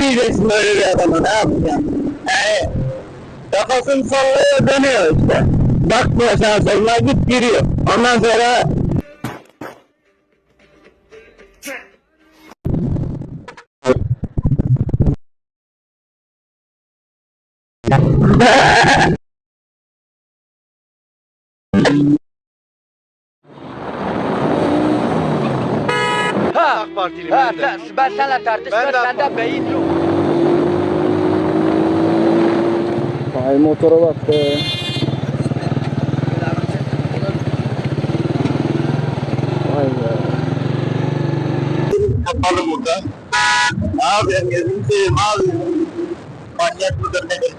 diyeceksin böyle bir adama ne yapacaksın? He. Kafasını sallıyor dönüyor işte. Bakmıyor sağa soluna git giriyor. Ondan sonra Ha. AK Partiliyim ben de. sen, ben seninle tartışmıyorum. Ben de AK Sende beyin yok. Ay motora bak be. Vay be. Kapalı burada. Gözünü seveyim abi. Manyak mıdır nedir?